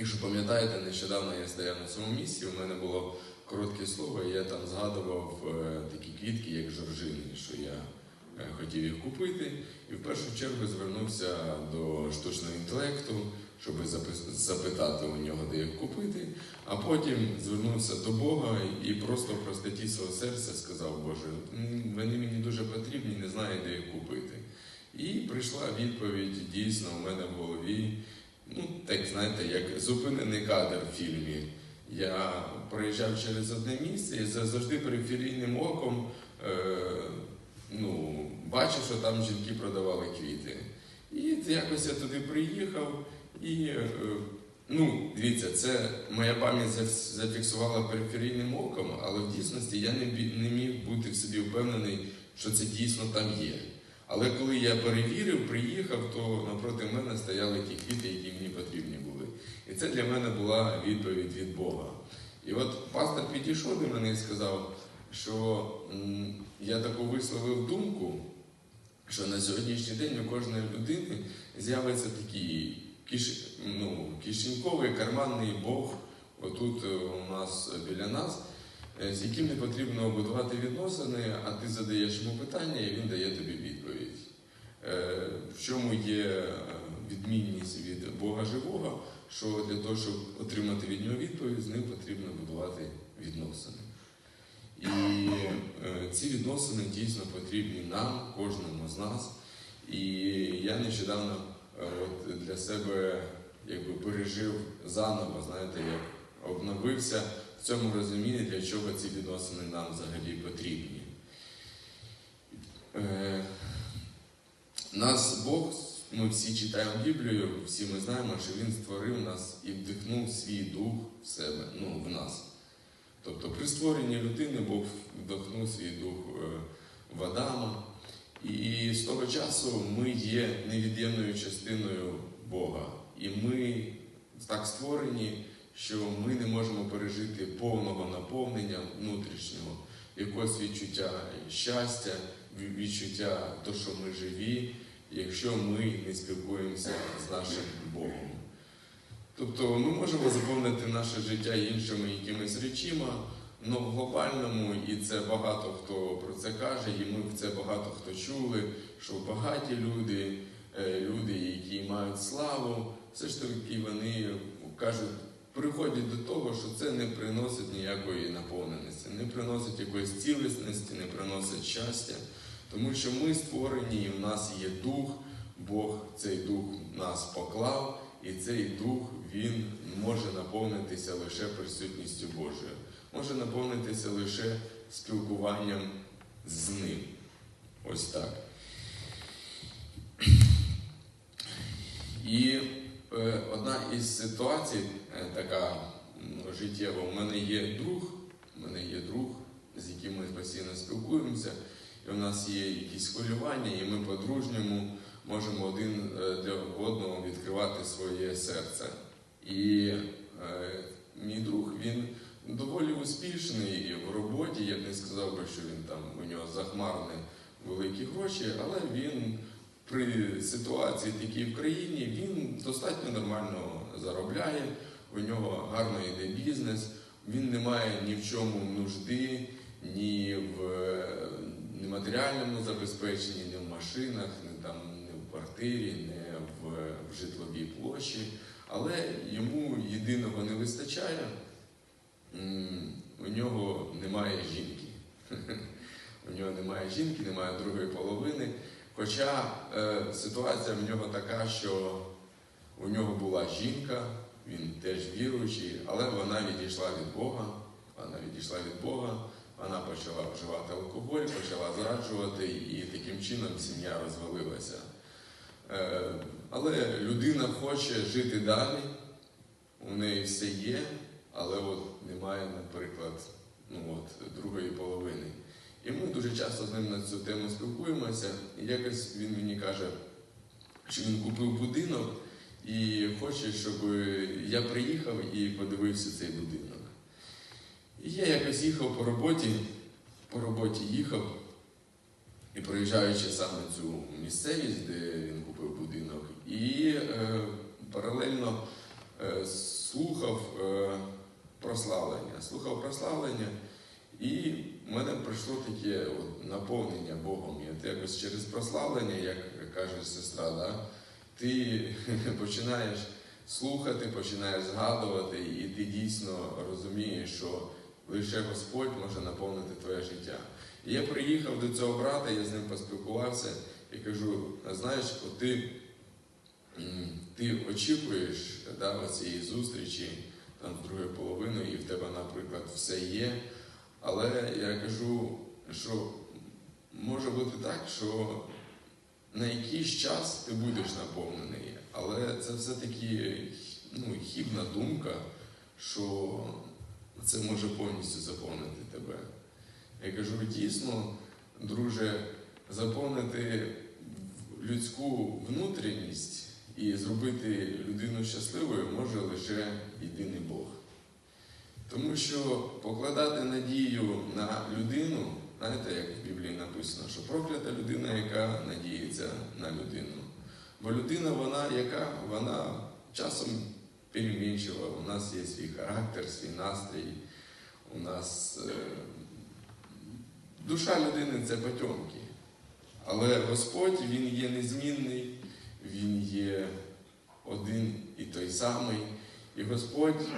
Якщо пам'ятаєте, нещодавно я стояв на цьому місці, у мене було коротке слово, і я там згадував е, такі квітки, як жоржини, що я е, хотів їх купити. І в першу чергу звернувся до штучного інтелекту, щоб запитати у нього, де їх купити. А потім звернувся до Бога і просто в простоті свого серця сказав, Боже, вони мені дуже потрібні, не знаю, де їх купити. І прийшла відповідь дійсно у мене в голові. Ну, так знаєте, як зупинений кадр в фільмі. Я проїжджав через одне місце і завжди периферійним оком е, ну, бачив, що там жінки продавали квіти. І якось я туди приїхав і. Е, Ну, дивіться, це моя пам'ять зафіксувала периферійним оком, але в дійсності я не, не міг бути в собі впевнений, що це дійсно там є. Але коли я перевірив, приїхав, то напроти мене стояли ті квіти, які мені потрібні були. І це для мене була відповідь від Бога. І от пастор підійшов до мене і сказав, що я таку висловив думку, що на сьогоднішній день у кожної людини з'явиться такий киш, ну, кишеньковий карманний Бог, отут е, у нас біля нас, е, з яким не потрібно будувати відносини, а ти задаєш йому питання, і він дає тобі відповідь. Е, В чому є е, відмінність від Бога живого, що для того, щоб отримати від нього відповідь, з ним потрібно будувати відносини. І е, ці відносини дійсно потрібні нам, кожному з нас. І я нещодавно от для себе якби пережив заново, знаєте, як обновився в цьому розумінні, для чого ці відносини нам взагалі потрібні. Нас Бог, ми всі читаємо Біблію, всі ми знаємо, що Він створив нас і вдихнув свій дух в себе, ну, в нас. Тобто при створенні людини Бог вдохнув свій дух е, в Адама. І з того часу ми є невід'ємною частиною Бога. І ми так створені, що ми не можемо пережити повного наповнення внутрішнього, якогось відчуття щастя, відчуття того, що ми живі, якщо ми не спілкуємося з нашим Богом. Тобто ми можемо заповнити наше життя іншими якимись речима, але в глобальному, і це багато хто про це каже, і ми це багато хто чули, що багаті люди, е, люди, які мають славу, все ж таки вони кажуть, приходять до того, що це не приносить ніякої наповненості, не приносить якоїсь цілісності, не приносить щастя. Тому що ми створені, і в нас є дух, Бог цей дух нас поклав, і цей дух він може наповнитися лише присутністю Божою, може наповнитися лише спілкуванням з ним. Ось так. І е, одна із ситуацій, е, така м, життєва, у мене є друг, у мене є друг, з яким ми постійно спілкуємося, і у нас є якісь хвилювання, і ми по-дружньому можемо один е, для одного відкривати своє серце. І е, мій друг він доволі успішний в роботі. Я б не сказав би, що він там у нього захмарні великі гроші, але він при ситуації такій в країні він достатньо нормально заробляє. У нього гарно йде бізнес. Він не має ні в чому нужди, ні в е, ні матеріальному забезпеченні, ні в машинах, ні там не в квартирі, не в, в житловій площі. Але йому єдиного не вистачає. У нього немає жінки. У нього немає жінки, немає другої половини. Хоча е, ситуація в нього така, що у нього була жінка, він теж віруючий, але вона відійшла від Бога. Вона відійшла від Бога, вона почала вживати алкоголь, почала зраджувати, і таким чином сім'я розвалилася. Е, але людина хоче жити далі, у неї все є, але от немає, наприклад, ну от, другої половини. І ми дуже часто з ним на цю тему спілкуємося, і якось він мені каже, що він купив будинок і хоче, щоб я приїхав і подивився цей будинок. І я якось їхав по роботі, по роботі їхав, і проїжджаючи саме цю місцевість, де він купив будинок, і е, паралельно е, слухав е, прославлення. Слухав прославлення, і в мене прийшло таке от, наповнення Богом. І от якось через прославлення, як каже сестра, да, ти починаєш слухати, починаєш згадувати, і ти дійсно розумієш, що лише Господь може наповнити твоє життя. І я приїхав до цього брата, я з ним поспілкувався і кажу: знаєш, ти, ти очікуєш да, цієї зустрічі там, з другою половиною, і в тебе, наприклад, все є. Але я кажу, що може бути так, що на якийсь час ти будеш наповнений, але це все-таки ну, хібна думка, що це може повністю заповнити тебе. Я кажу, дійсно, друже, заповнити людську внутрішність і зробити людину щасливою може лише єдиний Бог. Тому що покладати надію на людину, знаєте, як в Біблії написано, що проклята людина, яка надіється на людину. Бо людина, вона яка, вона часом перемінчива, у нас є свій характер, свій настрій, у нас е, душа людини це потьомки. Але Господь Він є незмінний, Він є один і той самий. І Господь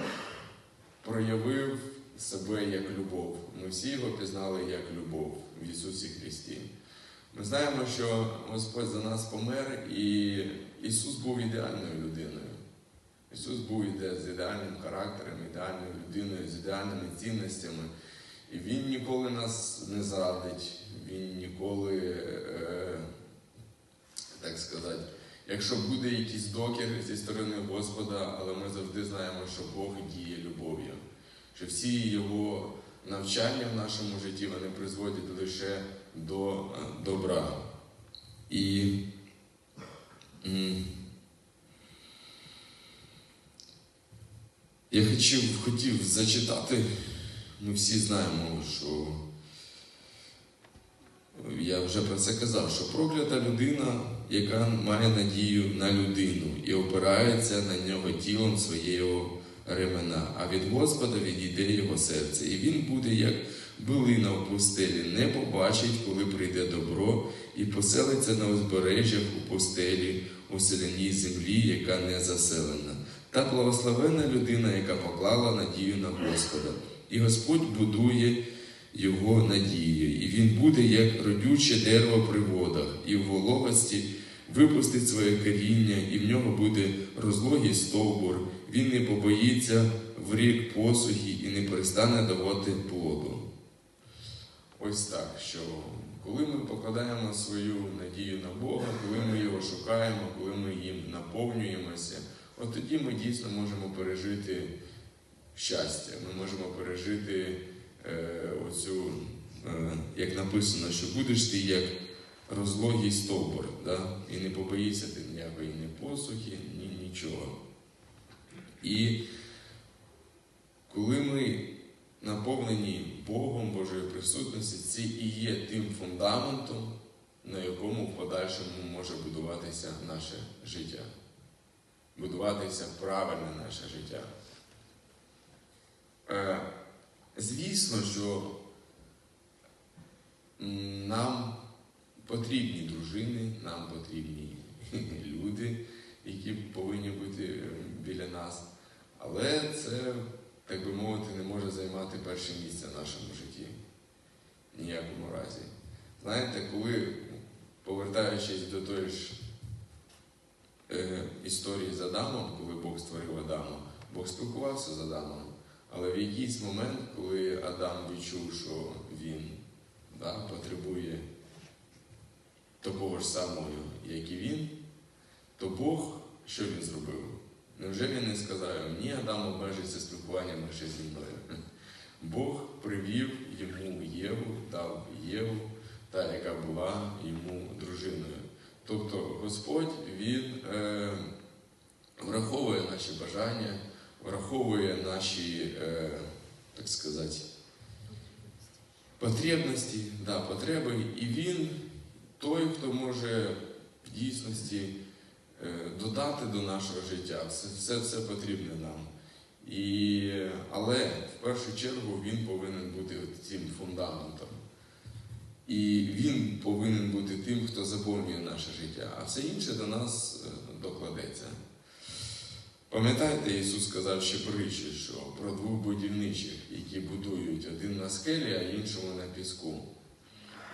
проявив себе як любов. Ми всі його пізнали як любов в Ісусі Христі. Ми знаємо, що Господь за нас помер, і Ісус був ідеальною людиною. Ісус був іде з ідеальним характером, ідеальною людиною, з ідеальними цінностями. І Він ніколи нас не зрадить, Він ніколи, е, так сказати, якщо буде якийсь докір зі сторони Господа, але ми завжди знаємо, що Бог діє любов'ю, що всі Його навчання в нашому житті вони призводять лише до е, добра. І я хотів, хотів зачитати. Ми всі знаємо, що я вже про це казав, що проклята людина, яка має надію на людину і опирається на нього тілом своєї ремена, а від Господа відійде його серце. І він буде як билина в пустелі, не побачить, коли прийде добро, і поселиться на узбережжях у пустелі, у селяній землі, яка не заселена. Та благословена людина, яка поклала надію на Господа. І Господь будує його надією, і він буде як родюче дерево при водах, і в вологості випустить своє коріння, і в нього буде розлогий стовбур. Він не побоїться в рік посухи і не перестане давати плоду. Ось так, що коли ми покладаємо свою надію на Бога, коли ми його шукаємо, коли ми їм наповнюємося, от тоді ми дійсно можемо пережити щастя, ми можемо пережити е, оцю, е, як написано, що будеш ти як розлогий стовбур, да? і не побоїшся ти ніякої ні посухи, ні нічого. І коли ми наповнені Богом Божою присутності, це і є тим фундаментом, на якому в подальшому може будуватися наше життя, будуватися правильне наше життя. Е, Звісно, що нам потрібні дружини, нам потрібні люди, які повинні бути е, біля нас. Але це, так би мовити, не може займати перше місце в нашому житті. Ніякому разі. Знаєте, коли, повертаючись до тої ж історії з Адамом, коли Бог створив Адама, Бог спілкувався з Адамом. Але в якийсь момент, коли Адам відчув, що він да, потребує такого ж самого, як і він, то Бог що він зробив? Невже він не сказав, ні, Адам обмежиться спілкуванням лише зі мною? Бог привів йому Єву, дав Єву, та, яка була йому дружиною. Тобто Господь Він е, враховує наші бажання, враховує наші, е, так сказати, потребності, да, потреби, і він той, хто може в дійсності е, додати до нашого життя. Все, все, все потрібне нам. І, але в першу чергу він повинен бути цим фундаментом. І він повинен бути тим, хто заповнює наше життя, а все інше до нас е, докладеться. Пам'ятаєте, Ісус сказав ще притчі, що про двох будівничих, які будують один на скелі, а іншому на піску.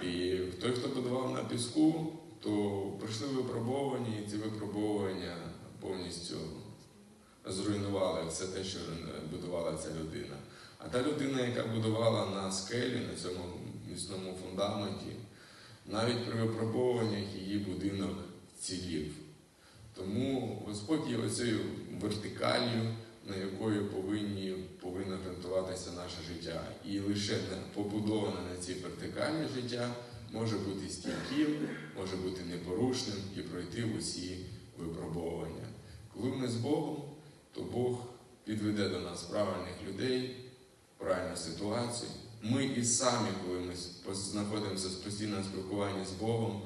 І той, хто будував на піску, то прийшли випробовані, і ці випробування повністю зруйнували все те, що будувала ця людина. А та людина, яка будувала на скелі, на цьому міцному фундаменті, навіть при випробуваннях її будинок цілів. Тому Господь є оцею вертикалью, на якою повинні, повинно ґрунтуватися наше життя. І лише побудоване на цій вертикалі життя може бути стійким, може бути непорушним і пройти усі випробування. Коли ми з Богом, то Бог підведе до нас правильних людей, правильну ситуацію. Ми і самі, коли ми знаходимося в постійному спілкуванні з Богом,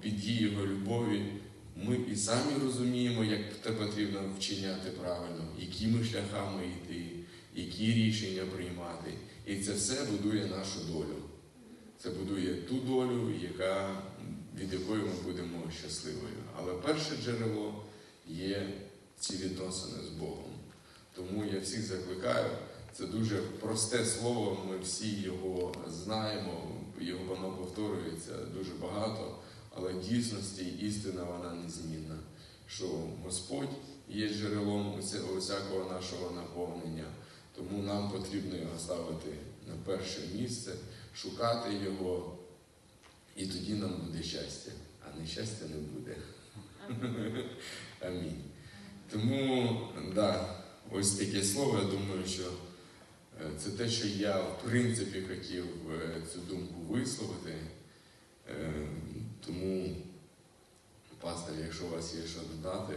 під дією Його любові, ми і самі розуміємо, як те потрібно вчиняти правильно, якими шляхами йти, які рішення приймати. І це все будує нашу долю. Це будує ту долю, яка, від якої ми будемо щасливою. Але перше джерело є ці відносини з Богом. Тому я всіх закликаю. Це дуже просте слово, ми всі його знаємо, його воно повторюється дуже багато, але в дійсності істина вона незмінна. Що Господь є джерелом усякого нашого наповнення, тому нам потрібно його ставити на перше місце, шукати його, і тоді нам буде щастя, а нещастя не буде. Амінь. Тому, да, ось таке слово, я думаю, що це те, що я в принципі хотів е, цю думку висловити. Е, Тому, пастор, якщо у вас є що додати,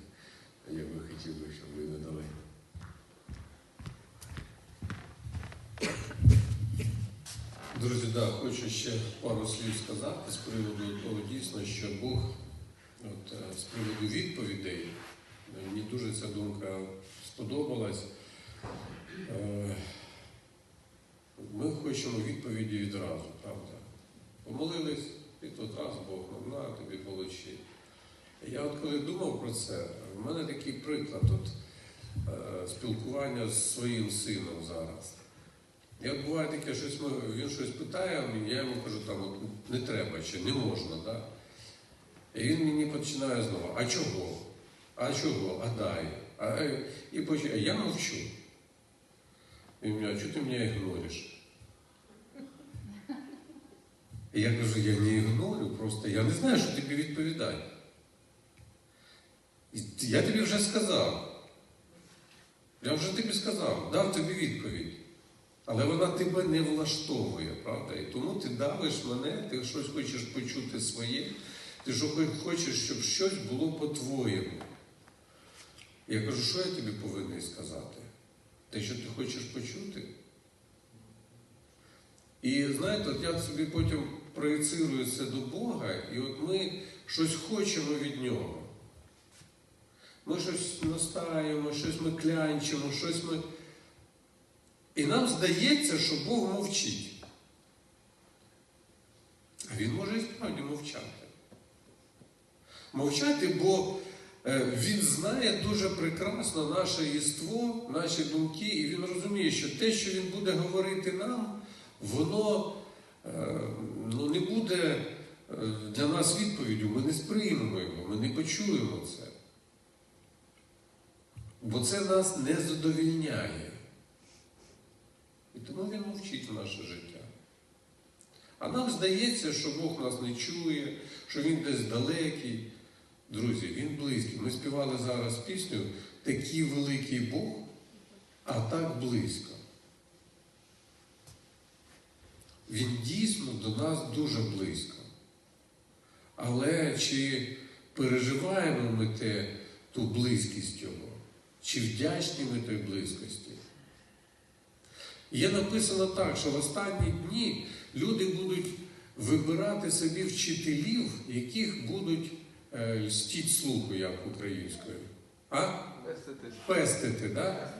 я би хотів би, щоб ви додали. Друзі, да, хочу ще пару слів сказати з приводу того дійсно, що Бог, от, е, з приводу відповідей, е, мені дуже ця думка сподобалась. Е, Ми хочемо відповіді відразу, правда? Помолились, і раз Бог на тобі получи. Я от коли думав про це, в мене такий приклад от, е, спілкування з своїм сином зараз. Як буває таке, щось ми, він щось питає, я йому кажу, там от, не треба чи не можна, да? І він мені починає знову, а чого? А чого? А дай. А, і починає, а я мовчу. Він мене, а чого ти мене ігнориш? І я кажу, я не ігнорю, просто я не знаю, що тобі відповідати. Я тобі вже сказав. Я вже тобі сказав, дав тобі відповідь. Але вона тебе не влаштовує, правда? І тому ти давиш мене, ти щось хочеш почути своє, ти хо- хочеш, щоб щось було по-твоєму. Я кажу, що я тобі повинен сказати? Те, що ти хочеш почути? І знаєте, от я собі потім проєцирую це до Бога, і от ми щось хочемо від нього. Ми щось настаємо, щось ми клянчимо, щось ми. І нам здається, що Бог мовчить. А він може і справді мовчати. Мовчати, бо він знає дуже прекрасно наше єство, наші думки, і він розуміє, що те, що він буде говорити нам, воно е, ну, не буде е, для нас відповіддю. Ми не сприймемо його, ми не почуємо це. Бо це нас не задовільняє. І тому він мовчить в наше життя. А нам здається, що Бог нас не чує, що Він десь далекий. Друзі, він близький. Ми співали зараз пісню Такий великий Бог, а так близько. Він дійсно до нас дуже близько. Але чи переживаємо ми те, ту близькість Його, чи вдячні ми той близькості? Є написано так, що в останні дні люди будуть вибирати собі вчителів, яких будуть льстіть слуху, як українською. А? Пестити. Пестити, да?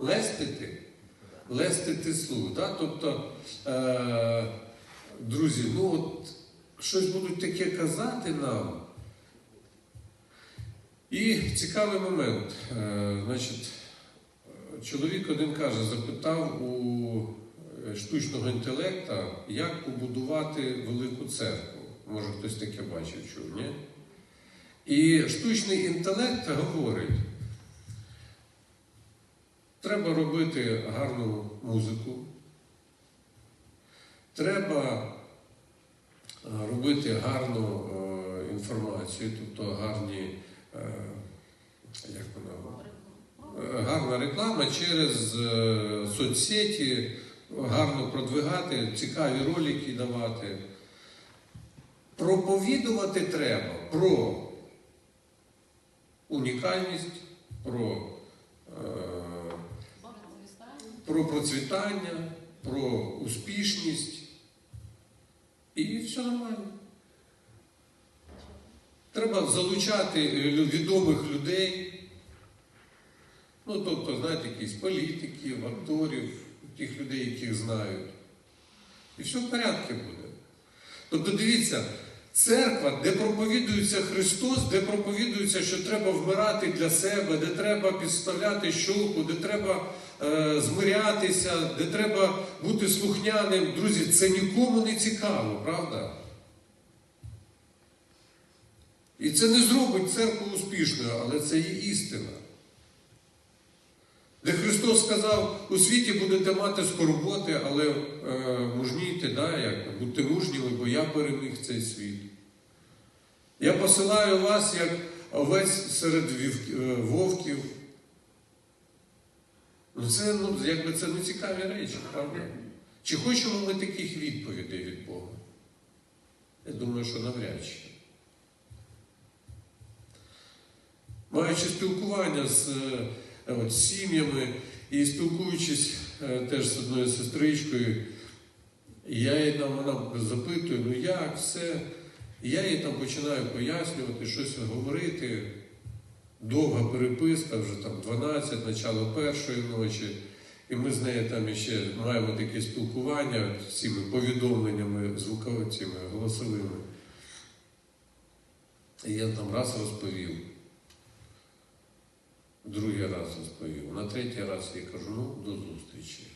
Лестити. Лестити слух. Да? Тобто, е, друзі, ну от щось будуть таке казати нам. І цікавий момент. Е, значить, е, чоловік один каже, запитав у е, штучного інтелекта, як побудувати велику церкву. Може, хтось таке бачив, чув, ні? І штучний інтелект говорить, треба робити гарну музику, треба е, робити гарну е, інформацію, тобто гарні, е, як вона, е, гарна реклама через е, соцсеті, гарно продвигати, цікаві ролики давати. Проповідувати треба про унікальність, про, е, про процвітання, про успішність. І все нормально. Треба залучати е, відомих людей. Ну, тобто, знаєте, якісь політиків, акторів, тих людей, яких знають. І все в порядку буде. Тобто, дивіться, церква, де проповідується Христос, де проповідується, що треба вмирати для себе, де треба підставляти щоку, де треба е, змирятися, де треба бути слухняним. Друзі, це нікому не цікаво, правда? І це не зробить церкву успішною, але це є істина. Де Христос сказав, у світі будете мати скорботи, але е, мужнійте, да, як, будьте мужніми, бо я переміг цей світ. Я посилаю вас як овець серед е, вовків. Ну це, ну, якби це не цікаві речі, правда? Чи хочемо ми таких відповідей від Бога? Я думаю, що навряд чи. Маючи спілкування з е, от, сім'ями і спілкуючись е, теж з одною сестричкою, я їй там вона запитує, ну як, все. І я їй там починаю пояснювати, щось говорити. Довга переписка, вже там 12, начало першої ночі. І ми з нею там ще маємо таке спілкування з цими повідомленнями звуковими, голосовими. І я там раз розповів, другий раз розповів, на третій раз я кажу, ну, до зустрічі.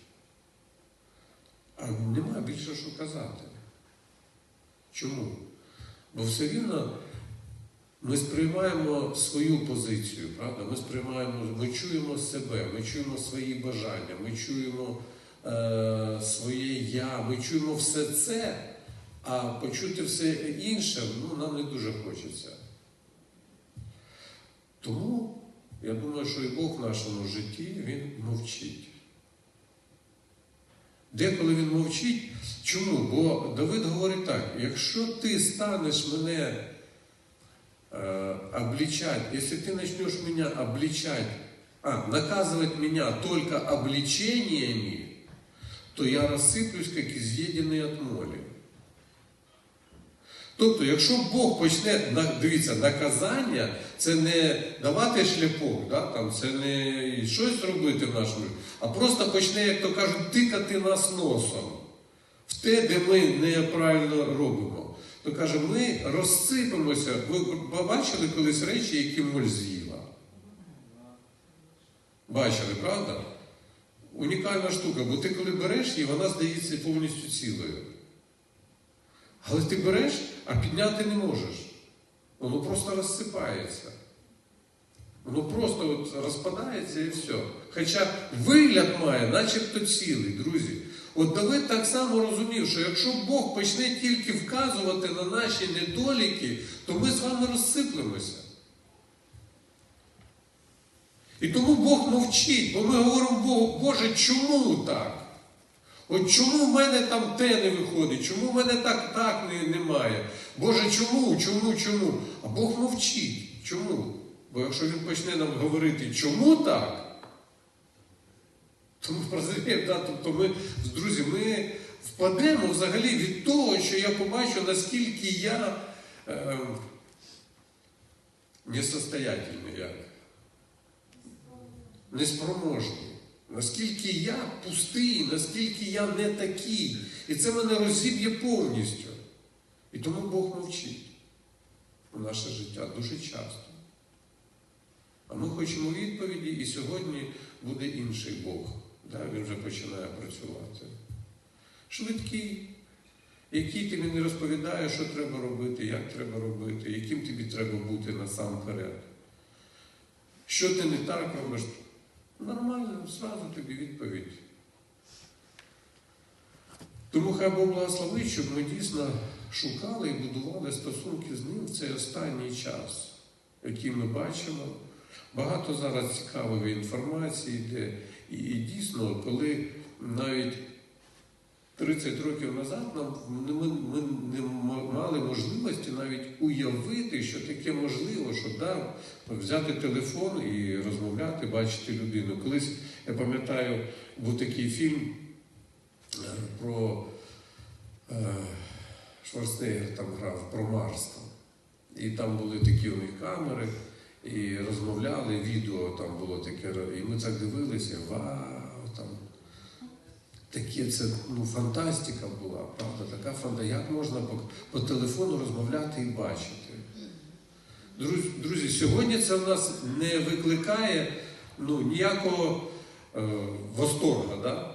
А нема більше що казати. Чому? Бо все рівно ми сприймаємо свою позицію, правда? Ми сприймаємо, ми чуємо себе, ми чуємо свої бажання, ми чуємо е, своє я, ми чуємо все це, а почути все інше ну, нам не дуже хочеться. Тому я думаю, що і Бог в нашому житті Він мовчить. Деколи він мовчить. Чому? Бо Давид говорить так: якщо ти станеш мене э, обличать, если ты начнешь меня обличать, а, наказывать меня только обличениями, то я розсиплюсь, як из'єдений от молі. Тобто, якщо Бог почне, дивіться, наказання, це не давати шляпок, да, там, це не щось робити в нашому, житті, а просто почне, як то кажуть, тикати нас носом в те, де ми неправильно робимо. То каже, ми розсипемося. Ви бачили колись речі, які моль з'їла? Бачили, правда? Унікальна штука, бо ти коли береш її, вона здається повністю цілою. Але ти береш, а підняти не можеш. Воно просто розсипається. Воно просто от розпадається і все. Хоча вигляд має, начебто цілий, друзі. От Давид так само розумів, що якщо Бог почне тільки вказувати на наші недоліки, то ми з вами розсиплемося. І тому Бог мовчить, бо ми говоримо Богу, Боже, чому так? От чому в мене там те не виходить? Чому в мене так так не, немає? Боже, чому? Чому? Чому? А Бог мовчить. Чому? Бо якщо він почне нам говорити, чому так, то ми розуміємо, да? тобто ми, друзі, ми впадемо взагалі від того, що я побачу, наскільки я е, несостоятельний. Як? неспроможний. Наскільки я пустий, наскільки я не такий. І це мене розіб'є повністю. І тому Бог мовчить у наше життя дуже часто. А ми хочемо відповіді, і сьогодні буде інший Бог. Да, він вже починає працювати. Швидкий, який тобі не розповідає, що треба робити, як треба робити, яким тобі треба бути насамперед. Що ти не так робиш? Нормально, зразу тобі відповідь. Тому хай Бог благословить, щоб ми дійсно шукали і будували стосунки з ним в цей останній час, який ми бачимо. Багато зараз цікавої інформації йде. І, дійсно, коли навіть 30 років назад нам ми, не мали можливості навіть уявити, що таке можливо, що да, взяти телефон і розмовляти, бачити людину. Колись я пам'ятаю, був такий фільм е, про е, Шварценеггер там грав про Марс. І там були такі у них камери, і розмовляли, відео там було таке, і ми так дивилися, вау, таке це ну, фантастика була, правда, така фантастика. Як можна по, по телефону розмовляти і бачити? Друзі, друзі, сьогодні це в нас не викликає ну, ніякого е, восторга, да?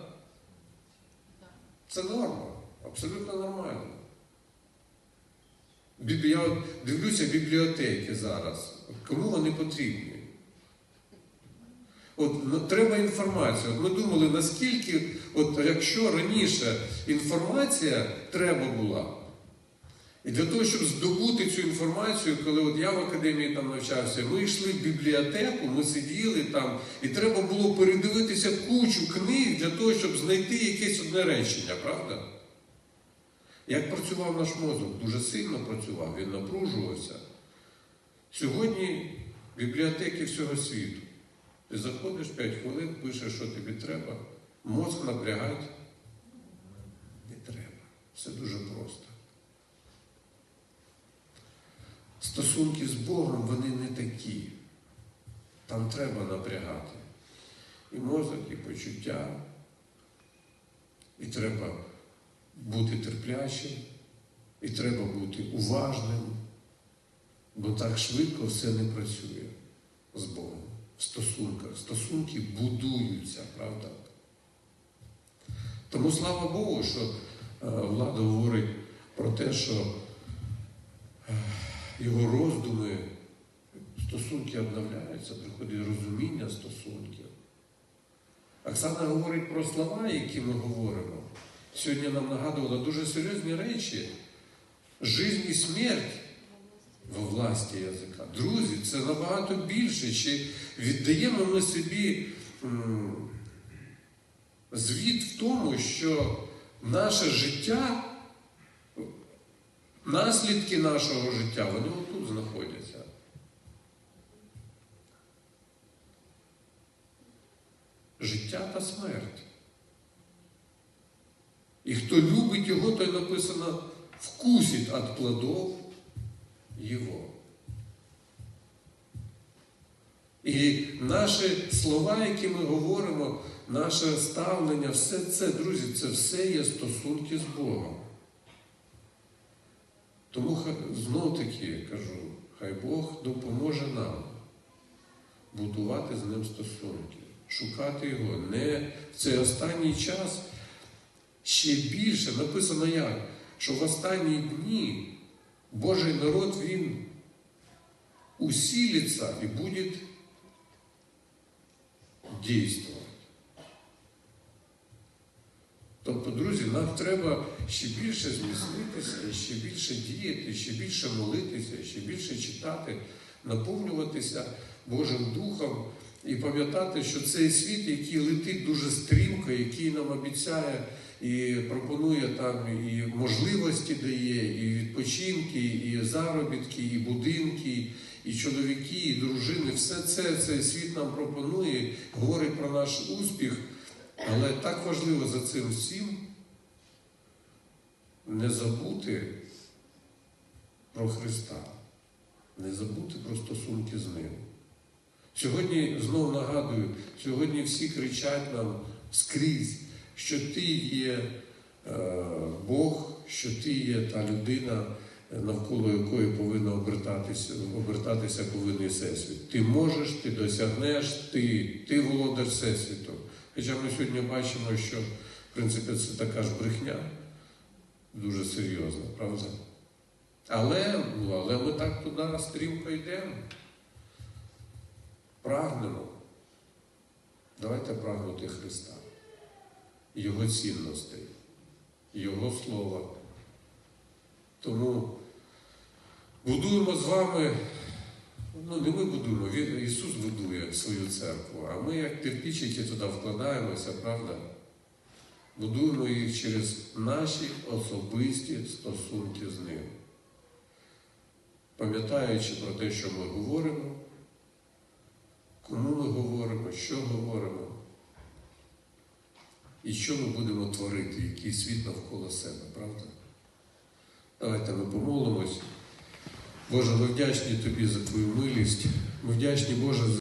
Це норма, абсолютно нормально. Я дивлюся бібліотеки зараз. Кому вони потрібні? От ну, треба інформація. От ми думали, наскільки, от якщо раніше інформація треба була, і для того, щоб здобути цю інформацію, коли от я в академії там навчався, ми йшли в бібліотеку, ми сиділи там, і треба було передивитися кучу книг для того, щоб знайти якесь одне речення, правда? Як працював наш мозок? Дуже сильно працював, він напружувався. Сьогодні бібліотеки всього світу. Ти заходиш 5 хвилин, пишеш, що тобі треба, мозк напрягати не треба. Все дуже просто. Стосунки з Богом вони не такі. Там треба напрягати. І мозок, і почуття, і треба бути терплячим, і треба бути уважним, бо так швидко все не працює з Богом в стосунках. Стосунки будуються, правда? Тому слава Богу, що е, влада говорить про те, що е, його роздуми, стосунки обновляються, приходить розуміння стосунків. Оксана говорить про слова, які ми говоримо. Сьогодні нам нагадувала дуже серйозні речі. Жизнь і смерть во власті язика. Друзі, це набагато більше. Чи віддаємо ми собі звіт в тому, що наше життя, наслідки нашого життя, вони отут знаходяться. Життя та смерть. І хто любить його, той написано вкусить від плодов його. І наші слова, які ми говоримо, наше ставлення, все це, друзі, це все є стосунки з Богом. Тому ха- знов таки кажу, хай Бог допоможе нам будувати з ним стосунки, шукати його. Не в цей останній час ще більше. Написано як, що в останні дні Божий народ він усилится і буде дійствувати. Тобто, друзі, нам треба ще більше зміцнитися, ще більше діяти, ще більше молитися, ще більше читати, наповнюватися Божим Духом і пам'ятати, що цей світ, який летить дуже стрімко, який нам обіцяє і пропонує там і можливості дає, і відпочинки, і заробітки, і будинки, і чоловіки, і дружини, все це цей світ нам пропонує, говорить про наш успіх. Але так важливо за цим всім не забути про Христа, не забути про стосунки з Ним. Сьогодні знову нагадую, сьогодні всі кричать нам скрізь, що ти є е, Бог, що ти є та людина, навколо якої повинна обертатися, обертатися повинний всесвіт. Ти можеш, ти досягнеш, ти, ти володар всесвіту. Хоча ми сьогодні бачимо, що в принципі це така ж брехня, дуже серйозна, правда? Але, ну, але ми так туди стрімко йдемо. Прагнемо. Давайте прагнути Христа, Його цінностей, Його Слова. Тому будуємо з вами, ну не ми будуємо, Він, Ісус будує свою церкву, а ми, як кирпичики, туди вкладаємося, правда? Будуємо їх через наші особисті стосунки з ним. Пам'ятаючи про те, що ми говоримо, кому ми говоримо, що говоримо, і що ми будемо творити, який світ навколо себе, правда? Давайте ми помолимось. Боже, ми вдячні Тобі за Твою милість. Ми вдячні, Боже,